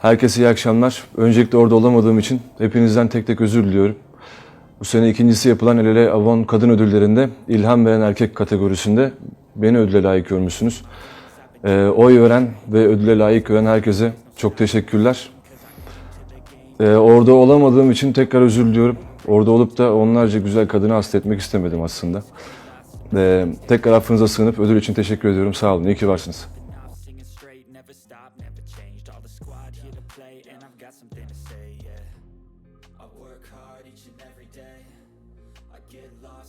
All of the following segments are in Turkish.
Herkese iyi akşamlar. Öncelikle orada olamadığım için hepinizden tek tek özür diliyorum. Bu sene ikincisi yapılan El Ele Avon Kadın Ödülleri'nde ilham veren erkek kategorisinde beni ödüle layık görmüşsünüz. Ee, oy veren ve ödüle layık gören herkese çok teşekkürler. Ee, orada olamadığım için tekrar özür diliyorum. Orada olup da onlarca güzel kadını hasta etmek istemedim aslında. Ee, tekrar affınıza sığınıp ödül için teşekkür ediyorum. Sağ olun. İyi ki varsınız. Squad here to play, and I've got something to say, yeah. I work hard each and every day.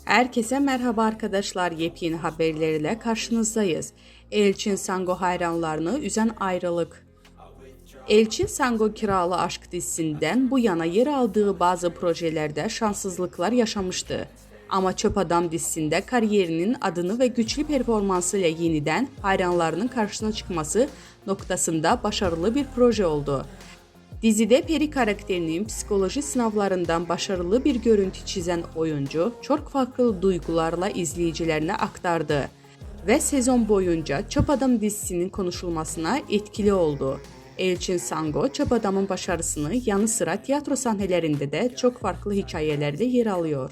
Herkese merhaba arkadaşlar. Yepyeni haberlerle karşınızdayız. Elçin Sango hayranlarını üzen ayrılık. Elçin Sango Kiralı Aşk dizisinden bu yana yer aldığı bazı projelerde şanssızlıklar yaşamıştı. Ama Çöp Adam dizisinde kariyerinin adını ve güçlü performansıyla yeniden hayranlarının karşısına çıkması noktasında başarılı bir proje oldu. Dizide Peri karakterinin psikoloji sınavlarından başarılı bir görüntü çizen oyuncu çok farklı duygularla izleyicilerine aktardı ve sezon boyunca Çöp Adam dizisinin konuşulmasına etkili oldu. Elçin Sango, Çöp Adam'ın başarısını yanı sıra tiyatro sahnelerinde de çok farklı hikayelerde yer alıyor.